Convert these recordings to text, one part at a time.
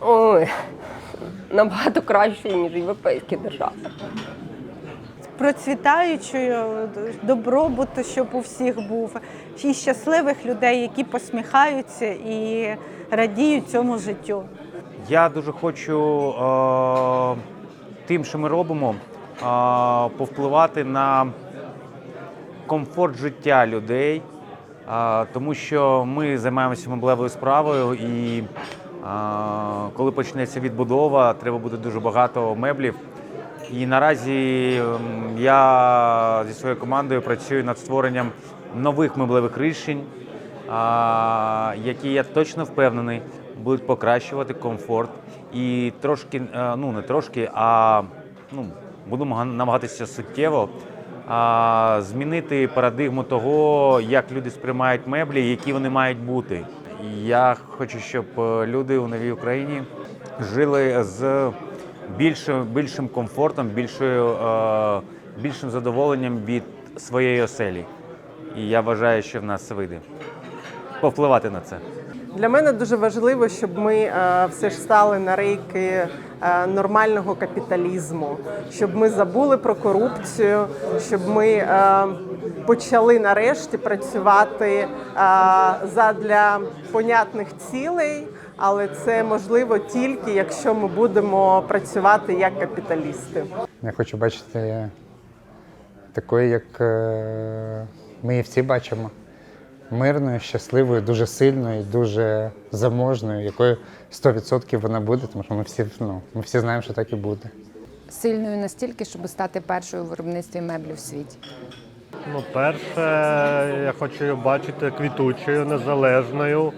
Ой, набагато краще, ніж європейські держави. процвітаючою, добробуту, щоб у всіх був, і щасливих людей, які посміхаються і радіють цьому життю. Я дуже хочу е, тим, що ми робимо, е, повпливати на комфорт життя людей, е, тому що ми займаємося меблевою справою, і коли почнеться відбудова, треба буде дуже багато меблів. І наразі ем, я зі своєю командою працюю над створенням нових меблевих рішень, які я точно впевнений будуть покращувати комфорт і трошки, е, ну не трошки, а ну, будемо намагатися суттєво змінити парадигму того, як люди сприймають меблі, які вони мають бути. Я хочу, щоб е, люди у новій Україні жили з більшим, більшим комфортом, більшою, е, більшим задоволенням від своєї оселі. І я вважаю, що в нас вийде. Повпливати на це. Для мене дуже важливо, щоб ми е, все ж стали на рейки е, нормального капіталізму, щоб ми забули про корупцію, щоб ми е, почали нарешті працювати задля понятних цілей, але це можливо тільки якщо ми будемо працювати як капіталісти. Я хочу бачити такою, як ми всі бачимо. Мирною, щасливою, дуже сильною, дуже заможною, якою 100% вона буде, тому що ми всі, ну, ми всі знаємо, що так і буде. сильною настільки, щоб стати першою у виробництві меблів в світі. Ну, перше, я хочу її бачити квітучою, незалежною.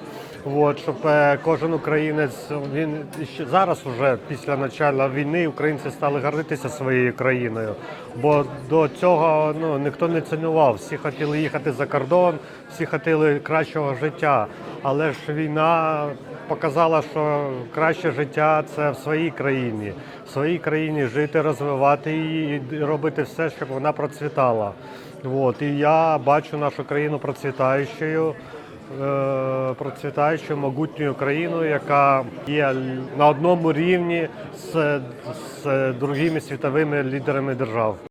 От, щоб е, кожен українець, він ще зараз, вже після початку війни, українці стали гордитися своєю країною. Бо до цього ну, ніхто не цінував. Всі хотіли їхати за кордон, всі хотіли кращого життя. Але ж війна показала, що краще життя це в своїй країні, в своїй країні жити, розвивати її і робити все, щоб вона процвітала. От, і я бачу нашу країну процвітаючою, процвітаючою, могутньою країною, яка є на одному рівні з, з другими світовими лідерами держав.